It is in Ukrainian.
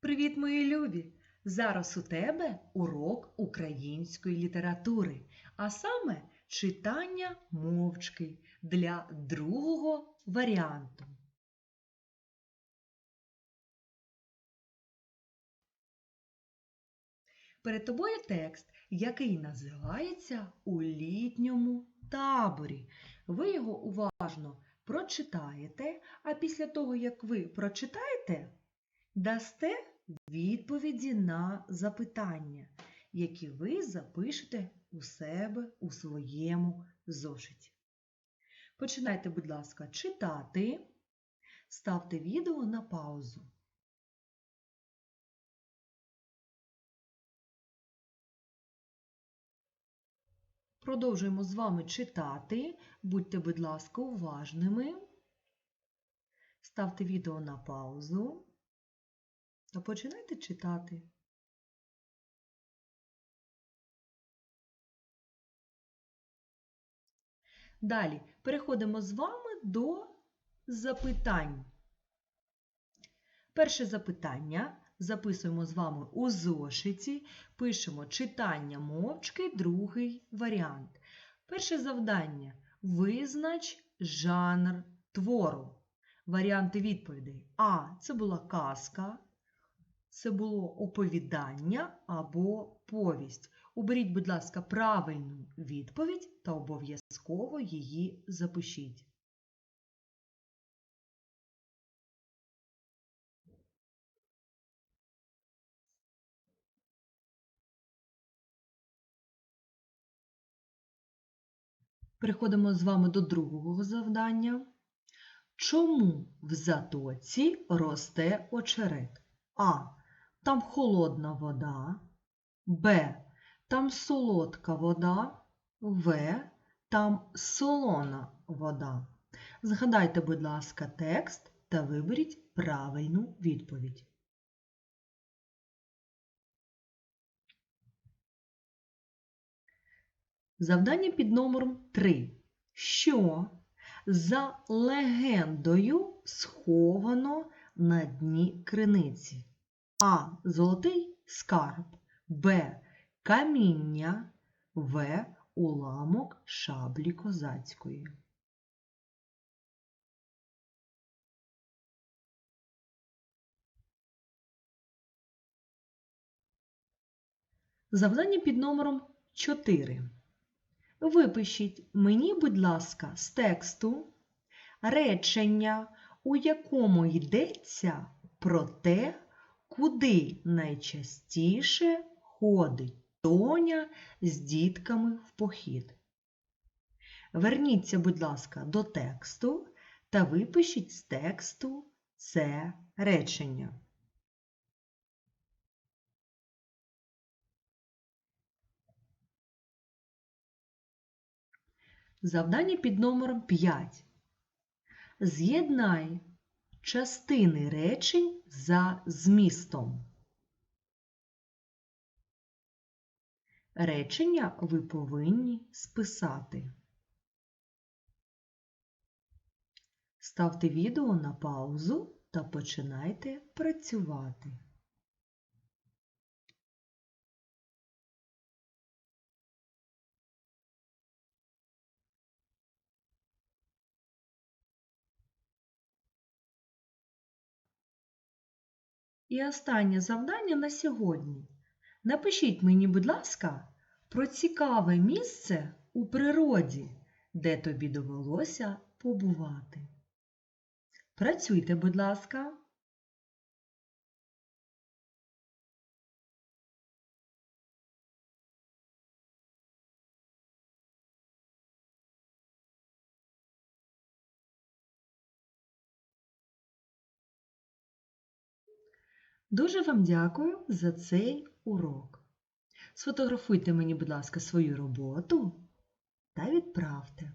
Привіт, мої любі! Зараз у тебе урок української літератури, а саме читання мовчки для другого варіанту. Перед тобою текст, який називається У літньому таборі. Ви його уважно прочитаєте, а після того, як ви прочитаєте, дасте відповіді на запитання, які ви запишете у себе у своєму зошиті. Починайте, будь ласка, читати, ставте відео на паузу. Продовжуємо з вами читати. Будьте, будь ласка, уважними. Ставте відео на паузу та починайте читати. Далі переходимо з вами до запитань. Перше запитання записуємо з вами у зошиті, пишемо читання мовчки, другий варіант. Перше завдання визнач жанр твору. Варіанти відповідей. А. Це була казка, це було оповідання або повість. Уберіть, будь ласка, правильну відповідь та обов'язково її запишіть. Переходимо з вами до другого завдання. Чому в затоці росте очерет? А. Там холодна вода, Б. Там солодка вода, В. Там солона вода. Згадайте, будь ласка, текст та виберіть правильну відповідь. Завдання під номером 3. Що за легендою сховано на дні криниці? А. Золотий скарб, Б. Каміння, В. Уламок шаблі козацької. Завдання під номером 4. Випишіть мені, будь ласка, з тексту речення, у якому йдеться про те, куди найчастіше ходить Тоня з дітками в похід. Верніться, будь ласка, до тексту та випишіть з тексту це речення. Завдання під номером 5. З'єднай частини речень за змістом. Речення ви повинні списати. Ставте відео на паузу та починайте працювати. І останнє завдання на сьогодні. Напишіть мені, будь ласка, про цікаве місце у природі, де тобі довелося побувати. Працюйте, будь ласка. Дуже вам дякую за цей урок. Сфотографуйте мені, будь ласка, свою роботу та відправте.